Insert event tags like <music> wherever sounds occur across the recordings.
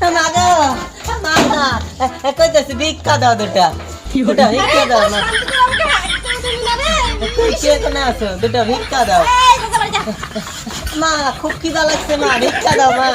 মা মাগা মা না কইতেছি ভিক্ষা দাও দুটা। দুটা ভিক্ষা দাও মা। তুই এখানে আছো? দুটা ভিক্ষা দাও। মা খুব খিদা লাগছে মা ভিক্ষা দাও মা।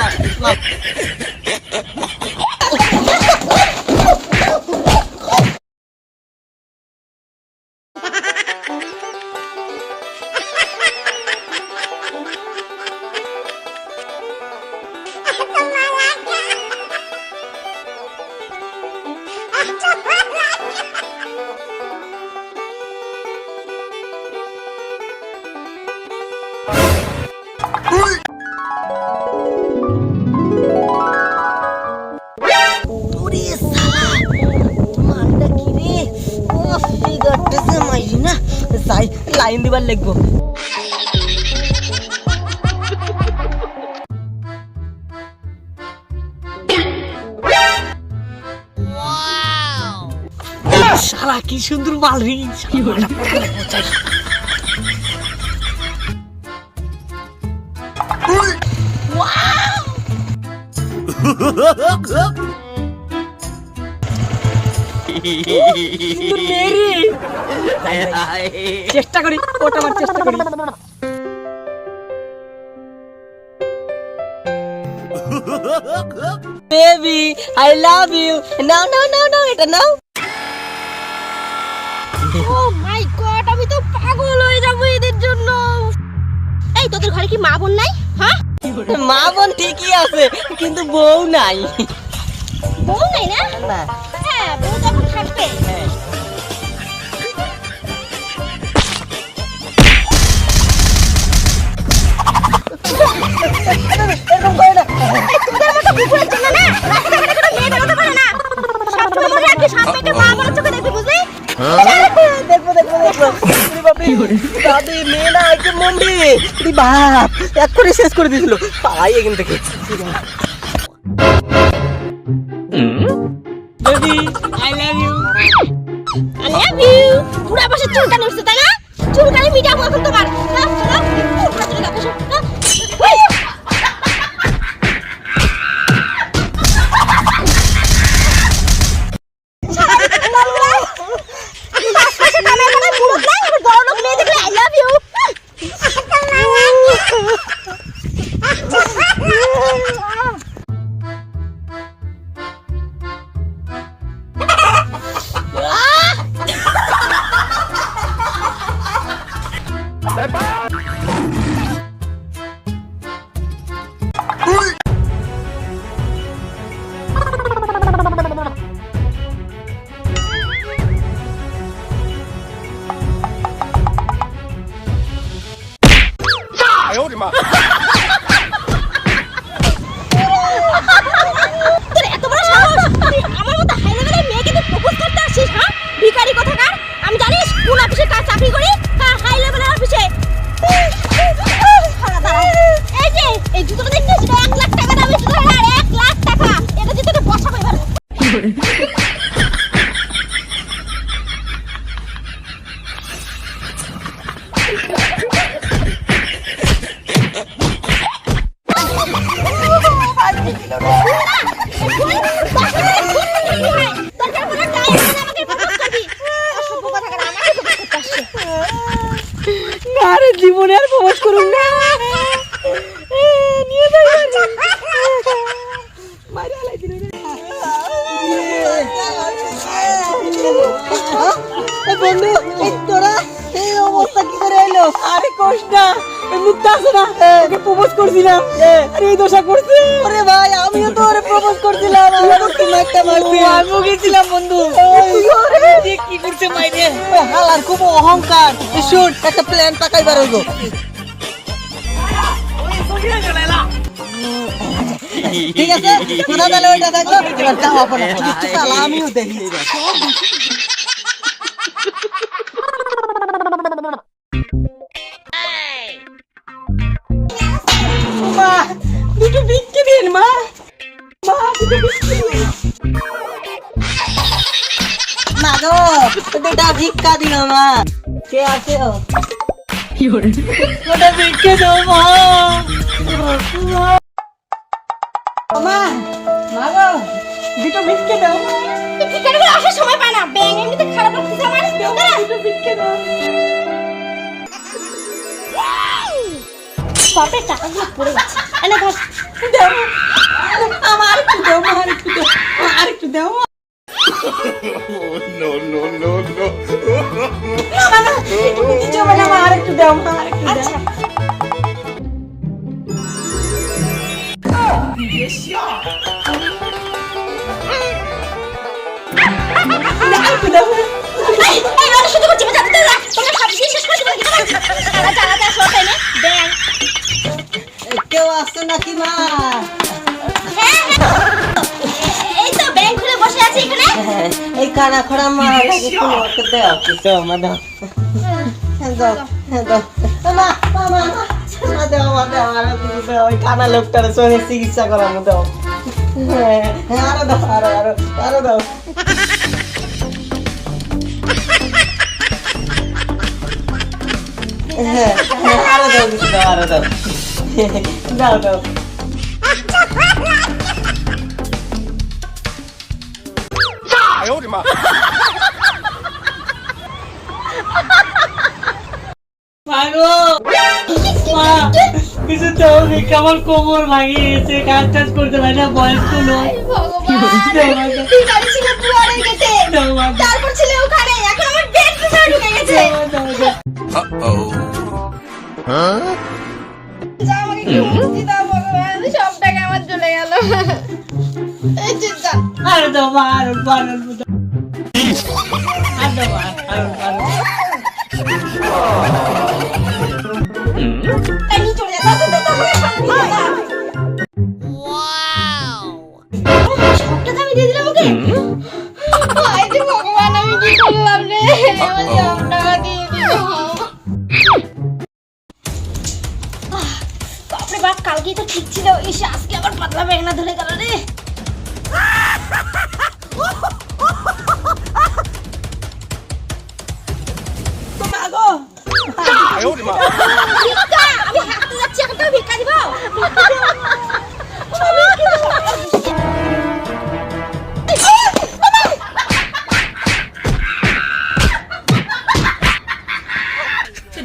ফিগারটা মাইরি না যাই লাইন দিবার লাগবো। শালা কি সুন্দর মাল রে শালা মালটা পড়া লাগবো, যাই। চেষ্টা করি ওটা আমার চেষ্টা করি। বেবি আই লাভ ইউ নাও নাও নাও নাও এটা নাও। ও মাই গড আমি তো পাগল হয়ে যাব এদের জন্য। এই তোদের ঘরে কি মা বোন নাই? হ্যাঁ? মা বোন ঠিকই আছে কিন্তু বউ নাই। বউ নাই না? না। হ্যাঁ বউ মনে বাপ এক করে শেষ করে দিয়েছিল পালাই এখান থেকে love you I love you পুরা বসে চুলকানি উঠছে, তাই না? চুলকানি মিডিয়াম এখন তোমার 拜拜。哎呦，我的妈。<laughs> জীবনে আর প্রবেশ করুন না। নিয়ে বন্ধু তোরা এই অবস্থা কি করে এলো? আরে কোষ না। এই আছে না? ওকে প্রপোজ করছিলাম। আরে এই দশা করছে। ওরে ভাই আমিও তো ওরে প্রপোজ করছিলাম। আমারও তুমি একটা মারছি। আমিও গেছিলাম বন্ধু। দেখ কি করছে মাইরে হালার খুব অহংকার। শুট একটা প্ল্যান পাকাইবার হইব। ঠিক আছে? তোরা তাহলে ওইটা দেখো এবার যাও আপনার আমিও দেখি। দুটো বিক্রি দিন মা। মা দুটো বিক্রি দিন। মা গো দুটা ভিক্ষা দিও মা। কে আছে? ও ওটা বিক্রি দাও মা। মা মা গো দুটো ভিক্ষে দাও। ভিখারি করে আসার সময় পায় না। ব্যাং এমনিতে খারাপ লাগতেছে আমার। দুটো ভিক্ষে দাও। বাপের টাকাগুলো পড়ে গেছে। এনে ধর। দাও আমার একটু দাও আমার একটু দাও আর একটু দাও। No, no, no, no. না না একটু দিতে হবে না আর একটু দাও আর একটু দাও। আচ্ছা। শুধু করছি শেষ করে দিবে। কি কেউ আসছে নাকি মা? হ্যাঁ এই তো ব্যাং খুলে বসে আছে এখানে। এই কানা খড়া মা লাগে কোনো ওকে দাও কিছু মা দাও। দাও দাও। মা মা মা মা মা দাও মা দাও আরও দাও ওই কানা লোকটার সঙ্গে চিকিৎসা দাও। হ্যাঁ হ্যাঁ আরও দাও আরও আরও আরও দাও। হ্যাঁ, আরও দাও কিছু দাও আরও দাও। <laughs> দাও দাও <laughs> কিছু তো আমার কোমর ভাঙে গেছে কাজ টাজ করতে পারি না বয়স তো তারপর ছিল ওখানে এখন আমার ঢুকে গেছে। Uh-oh. Huh? সব আমার চলে গেল আর রে ভগবান আমি কি করলাম রে টাকা দিয়ে কালকেই তো ঠিক ছিল ইস আজকে আবার পাতলা বেগনা ধরে গেল রে।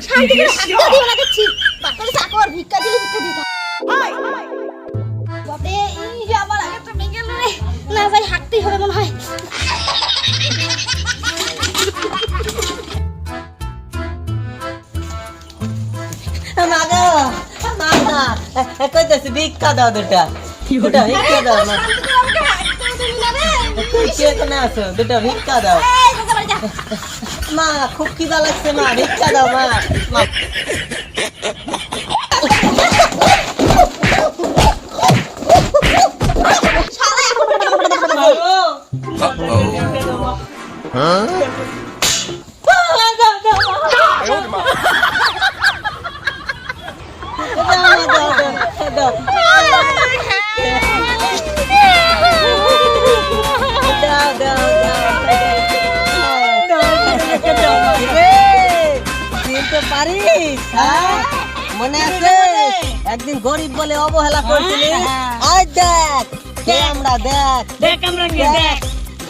শান্তি করে হাঁটতে দিও না দেখছি বাপরে চাকর ভিক্ষা দিলে ভিক্ষা হাঁটতেই হবে মনে হয়। কইতেছি ভিক্ষা দাও দুটা। দুটা ভিক্ষা দাও দুটা ভিক্ষা দাও। মা খুব খিদা লাগছে মা ভিক্ষা দাও মা পারিস? মনে আছে একদিন গরিব বলে অবহেলা করছিলি আজ দেখ কে আমরা দেখ দেখ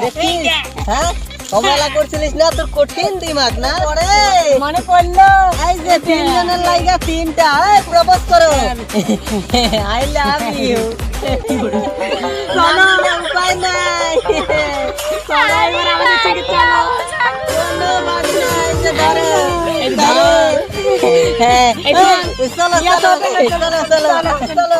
দেখিস হ্যাঁ অবহেলা করছিলিস না তোর কঠিন দিমাগ না ওরে মনে পড়ল? এই যে তিনজনের লাইগা তিনটা এই প্রপোজ করো। আই লাভ ইউ চলো উপায় নাই। চলো এবার আমাদের থেকে চলো কোনো বাড়ি নাই, এই যে ধরো, হ্যাঁ, চলো চলো চলো। চলো চলো।